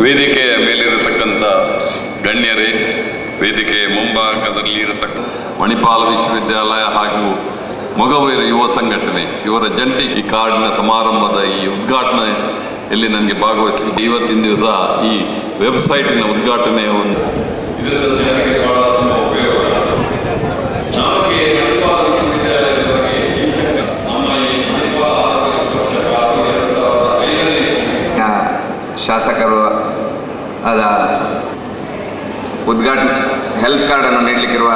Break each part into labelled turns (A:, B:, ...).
A: ವೇದಿಕೆಯ ಮೇಲಿರತಕ್ಕಂಥ ಗಣ್ಯರೇ ವೇದಿಕೆಯ ಮುಂಭಾಗದಲ್ಲಿ ಇರತಕ್ಕ ಮಣಿಪಾಲ ವಿಶ್ವವಿದ್ಯಾಲಯ ಹಾಗೂ ಮೊಗವೀರ ಯುವ ಸಂಘಟನೆ ಇವರ ಜಂಟಿ ಈ ಕಾರ್ಡಿನ ಸಮಾರಂಭದ ಈ ಉದ್ಘಾಟನೆಯಲ್ಲಿ ನನಗೆ ಭಾಗವಹಿಸಲಿಕ್ಕೆ ಇವತ್ತಿನ ದಿವಸ ಈ ವೆಬ್ಸೈಟಿನ ಉದ್ಘಾಟನೆ ಒಂದು.
B: ಶಾಸಕರು ಅದ ಉದ್ಘಾಟನೆ ಹೆಲ್ತ್ ಕಾರ್ಡನ್ನು ನೀಡಲಿಕ್ಕಿರುವ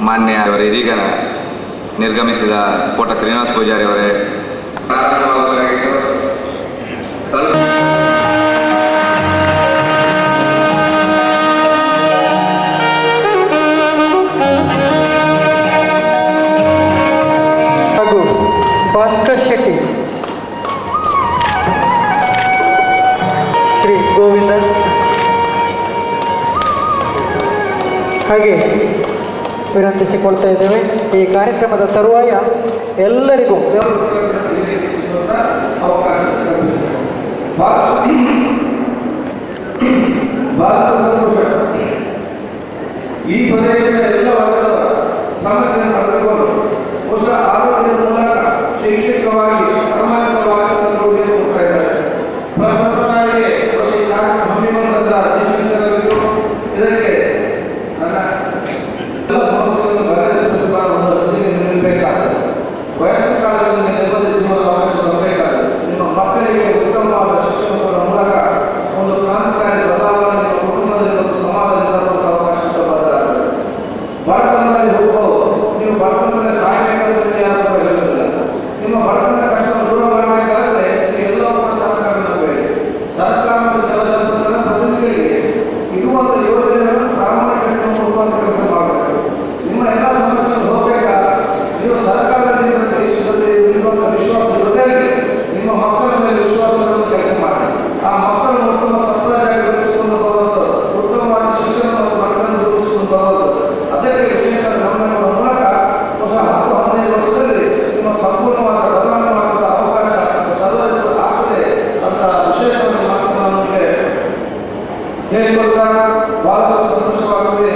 B: ಮಾನ್ಯ ಅವರು ಇದೀಗ ನಿರ್ಗಮಿಸಿದ ಕೋಟ ಶ್ರೀನಿವಾಸ ಪೂಜಾರಿ ಅವರೇ.
C: ಭಾಸ್ಕರ್ ಶೆಟ್ಟಿ ಗೋವಿಂದ. ಹಾಗೆ ವಿನಂತಿಸಿಕೊಳ್ತಾ ಇದ್ದೇವೆ. ಈ ಕಾರ್ಯಕ್ರಮದ ತರುವಾಯ ಎಲ್ಲರಿಗೂ
D: ಈ ಪ್ರದೇಶದ ಎಲ್ಲ ವರ್ಗದ ಸಮಸ್ಯೆ nuestra ಹೇಳಿಕೊಡ್ತಾ ಬಹಳ ಸಂತೋಷವಾಗುತ್ತದೆ